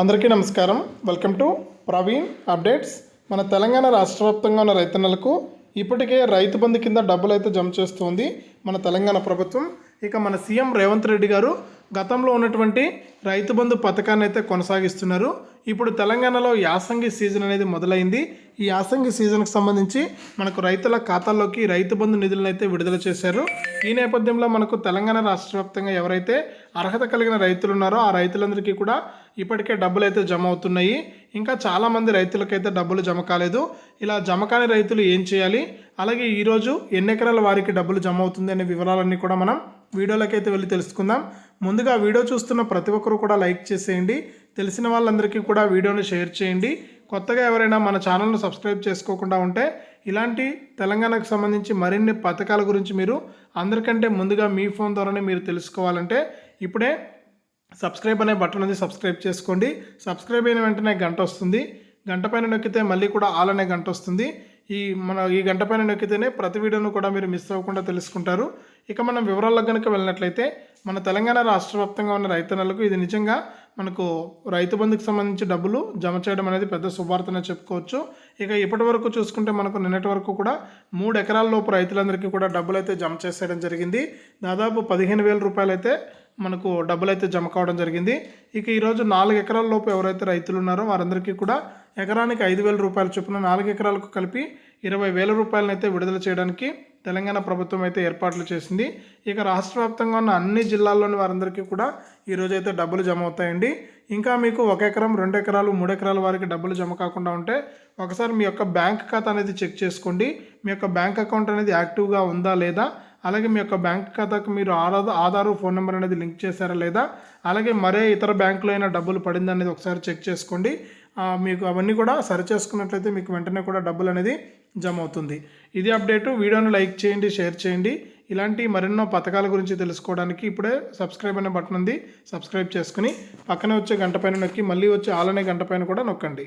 అందరికీ నమస్కారం. Welcome to Praveen updates. మన తెలంగాణ రాష్ట్ర వ్యాప్తంగా ఉన్న రైతన్నలకు ఇప్పటికే రైతు బంధు కింద డబ్బులు అయితే జమ చేస్తుంది మన తెలంగాణ ప్రభుత్వం. ఇక మన సీఎం రేవంత్ రెడ్డి గారు గతంలో ఉన్నటువంటి రైతు బంధు పథకాన్ని అయితే కొనసాగిస్తున్నారు. ఇప్పుడు తెలంగాణలో యాసంగి సీజన్ అనేది మొదలైంది. ఈ యాసంగి సీజన్కి సంబంధించి మనకు రైతుల ఖాతాల్లోకి రైతు బంధు నిధులను అయితే విడుదల చేశారు. ఈ నేపథ్యంలో మనకు తెలంగాణ రాష్ట్ర వ్యాప్తంగా ఎవరైతే అర్హత కలిగిన రైతులు ఉన్నారో ఆ రైతులందరికీ కూడా ఇప్పటికే డబ్బులు అయితే జమ అవుతున్నాయి ఇంకా చాలామంది రైతులకైతే డబ్బులు జమ కాలేదు. ఇలా జమ కాని రైతులు ఏం చేయాలి? అలాగే ఈరోజు ఎన్ని ఎకరాల వారికి డబ్బులు జమ అవుతుంది అనే వివరాలన్నీ కూడా మనం వీడియోలకైతే వెళ్ళి తెలుసుకుందాం. ముందుగా వీడియో చూస్తున్న ప్రతి ఒక్కరు కూడా లైక్ చేసేయండి. తెలిసిన వాళ్ళందరికీ కూడా వీడియోని షేర్ చేయండి. కొత్తగా ఎవరైనా మన ఛానల్ను సబ్స్క్రైబ్ చేసుకోకుండా ఉంటే ఇలాంటి తెలంగాణకు సంబంధించి మరిన్ని పథకాల గురించి మీరు అందరికంటే ముందుగా మీ ఫోన్ ద్వారానే మీరు తెలుసుకోవాలంటే ఇప్పుడే సబ్స్క్రైబ్ అనే బటన్ ఉంది సబ్స్క్రైబ్ చేసుకోండి. సబ్స్క్రైబ్ అయిన వెంటనే గంట వస్తుంది. గంట పైన నొక్కితే మళ్ళీ కూడా ఆల్ అనే గంట వస్తుంది. ఈ మన ఈ గంట పైన నొక్కితేనే ప్రతి వీడియోను కూడా మీరు మిస్ అవ్వకుండా తెలుసుకుంటారు. ఇక మనం వివరాల్లో కనుక వెళ్ళినట్లయితే మన తెలంగాణ రాష్ట్ర వ్యాప్తంగా ఉన్న రైతన్నలకు ఇది నిజంగా మనకు రైతు బంధుకు సంబంధించి డబ్బులు జమ చేయడం అనేది పెద్ద శుభార్తనే చెప్పుకోవచ్చు. ఇక ఇప్పటి వరకు చూసుకుంటే మనకు నిన్నటి వరకు కూడా మూడు ఎకరాల లోపు రైతులందరికీ కూడా డబ్బులు అయితే జమ చేసేయడం జరిగింది. దాదాపు పదిహేను వేల రూపాయలు అయితే మనకు డబ్బులు అయితే జమ కావడం జరిగింది. ఇక ఈరోజు నాలుగు ఎకరాల లోపు ఎవరైతే రైతులు ఉన్నారో వారందరికీ కూడా ఎకరానికి ఐదు వేల రూపాయల చొప్పున నాలుగు ఎకరాలకు కలిపి ఇరవై వేల రూపాయలను అయితే విడుదల చేయడానికి తెలంగాణ ప్రభుత్వం అయితే ఏర్పాట్లు చేసింది. ఇక రాష్ట్ర వ్యాప్తంగా ఉన్న అన్ని జిల్లాల్లోని వారందరికీ కూడా ఈరోజు అయితే డబ్బులు జమ అవుతాయండి. ఇంకా మీకు ఒక ఎకరం రెండు ఎకరాలు మూడు ఎకరాల వారికి డబ్బులు జమ కాకుండా ఉంటే ఒకసారి మీ యొక్క బ్యాంక్ ఖాతా అనేది చెక్ చేసుకోండి. మీ యొక్క బ్యాంక్ అకౌంట్ అనేది యాక్టివ్గా ఉందా లేదా? అలాగే మీ యొక్క బ్యాంక్ ఖాతాకు మీరు ఆధార్ ఆధారు ఫోన్ నెంబర్ అనేది లింక్ చేశారా లేదా? అలాగే మరే ఇతర బ్యాంకులో అయినా డబ్బులు పడింది అనేది ఒకసారి చెక్ చేసుకోండి. మీకు అవన్నీ కూడా సరి చేసుకున్నట్లయితే మీకు వెంటనే కూడా డబ్బులు అనేది జమ అవుతుంది. ఇది అప్డేటు. వీడియోను లైక్ చేయండి షేర్ చేయండి. ఇలాంటి మరెన్నో పథకాల గురించి తెలుసుకోవడానికి ఇప్పుడే సబ్స్క్రైబ్ అనే బటన్ ఉంది. సబ్స్క్రైబ్ చేసుకుని పక్కనే వచ్చే గంట పైన నొక్కి మళ్ళీ వచ్చే ఆలనే గంట పైన కూడా నొక్కండి.